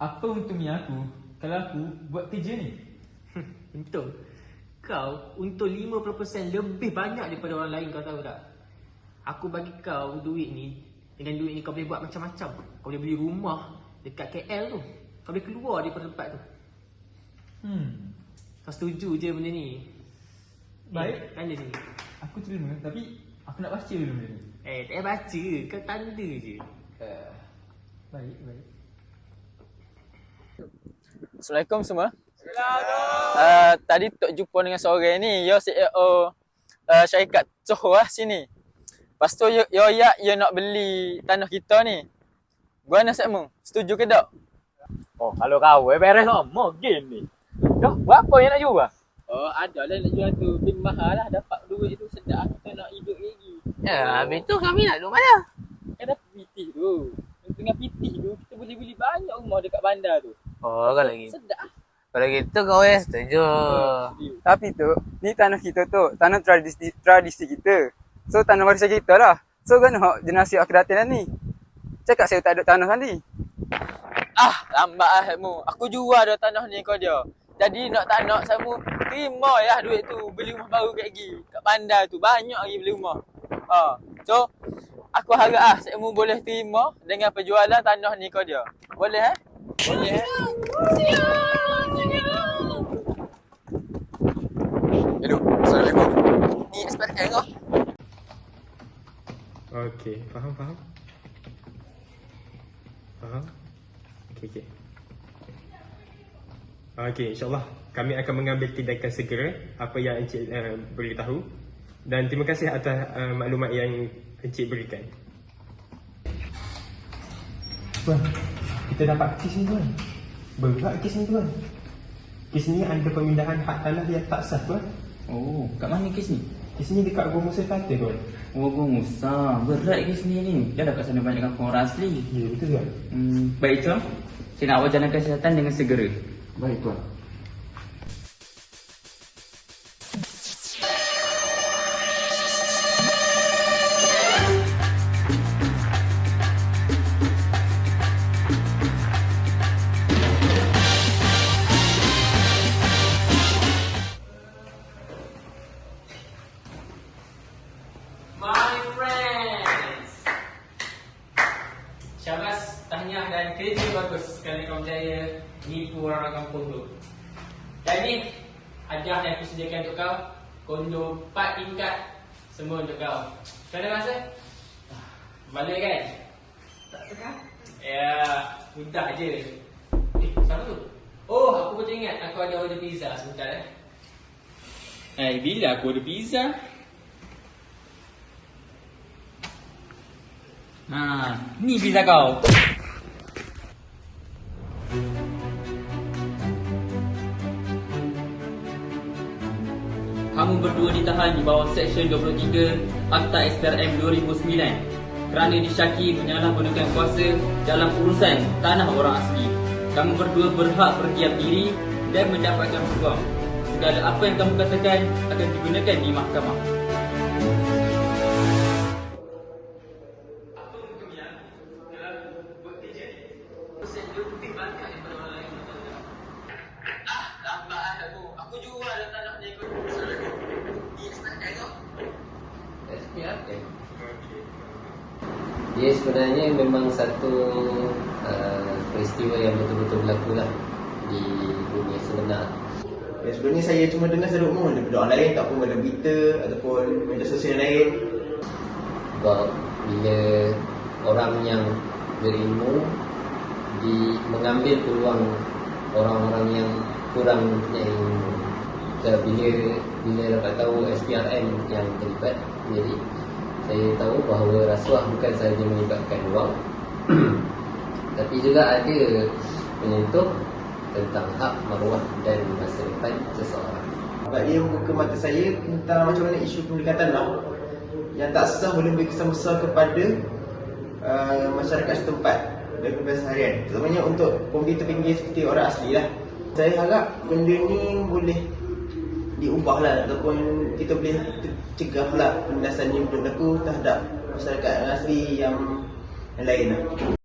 Apa untungnya aku kalau aku buat kerja ni? Untung Kau untung 50% lebih banyak daripada orang lain kau tahu tak Aku bagi kau duit ni Dengan duit ni kau boleh buat macam-macam Kau boleh beli rumah dekat KL tu Kau boleh keluar daripada tempat tu Hmm. Kau setuju je benda ni Baik. eh, Tanda sini Aku terima tapi aku nak baca dulu benda ni. Eh tak payah baca Kau tanda je Uh, baik, baik. Assalamualaikum semua. Uh, tadi Tok jumpa dengan seorang ni, yo CEO uh, syarikat Johor lah sini. Lepas tu yo yo ya yo nak beli tanah kita ni. Gimana sekmu? Setuju ke tak? Oh, kalau kau eh beres sama game ni. Dah, berapa yang nak jual? Oh, ada lah nak jual tu. Bin mahal lah dapat duit tu sedap kita nak hidup lagi. Ya, habis tu kami nak duduk mana? Kan dah pitih tu. Tengah pitih tu kita boleh beli banyak rumah dekat bandar tu. Oh, kalau gitu. Sedap. Kalau gitu kau eh setuju. Tapi tu, ni tanah kita tu, tanah tradisi tradisi kita. So tanah warisan kita lah. So kan hak generasi akhiratin ni. Cakap saya tak ada tanah tadi. Ah, lambat ah sekmu. Aku jual dah tanah ni kau dia. Jadi nak tak nak sekmu terima ya duit tu beli rumah baru kat lagi. Kat bandar tu banyak lagi beli rumah. Ha. So aku harap ah sekmu boleh terima dengan penjualan tanah ni kau dia. Boleh eh? Boleh eh? Hello, Assalamualaikum. Ni SPRM kau. Okey, faham faham. Faham? Okey okey. Okey, insyaallah kami akan mengambil tindakan segera apa yang encik uh, beritahu dan terima kasih atas uh, maklumat yang encik berikan. Tuan, kita dapat kes ni tuan. Berat kes ni tuan. Kes ni ada pemindahan hak tanah yang tak sah tuan. Oh, kat mana kes ni? Kes ni dekat Gua Musa Kata tuan. Oh, Musa. Berat kes ni ni. Dah kat sana banyak kampung orang asli. Ya, betul tuan. Hmm, baik tuan. Saya nak awak jalankan kesihatan dengan segera. Baik tuan. Tahniah dan kerja bagus kerana kau berjaya nipu orang-orang kampung tu. Dan ni hadiah yang aku sediakan untuk kau. Kondo 4 tingkat semua untuk kau. Macam mana rasa? Ah, Balik kan? Tak tekan? Ya, mudah je. Eh, siapa tu? Oh, aku betul ingat aku ada order pizza sebentar eh. Eh, bila aku ada pizza? Ha, ni pizza kau. Kamu berdua ditahan di bawah Seksyen 23 Akta SPRM 2009 kerana disyaki menyalahgunakan kuasa dalam urusan tanah orang asli. Kamu berdua berhak berdiam diri dan mendapatkan peluang. Segala apa yang kamu katakan akan digunakan di mahkamah. Dia sebenarnya memang satu uh, peristiwa yang betul-betul berlaku lah di dunia sebenar. Ya, sebenarnya saya cuma dengar secara umum. Daripada orang lain tak pun dalam berita ataupun media sosial lain. Sebab bila orang yang berilmu di mengambil peluang orang-orang yang kurang mempunyai ilmu. Bila bila dapat tahu SPRM yang terlibat jadi saya tahu bahawa rasuah bukan sahaja menyebabkan wang tapi juga ada menyentuh tentang hak maruah dan masa depan seseorang. Sebab dia membuka mata saya tentang macam mana isu pemilikan tanah yang tak sah boleh memberi kesan besar kepada uh, masyarakat setempat dan kebiasaan harian. Terutamanya untuk komuniti terpinggir seperti orang asli lah. Saya harap benda ni boleh diubah lah ataupun kita boleh cegah lah penindasan yang berlaku terhadap masyarakat asli yang lain lah.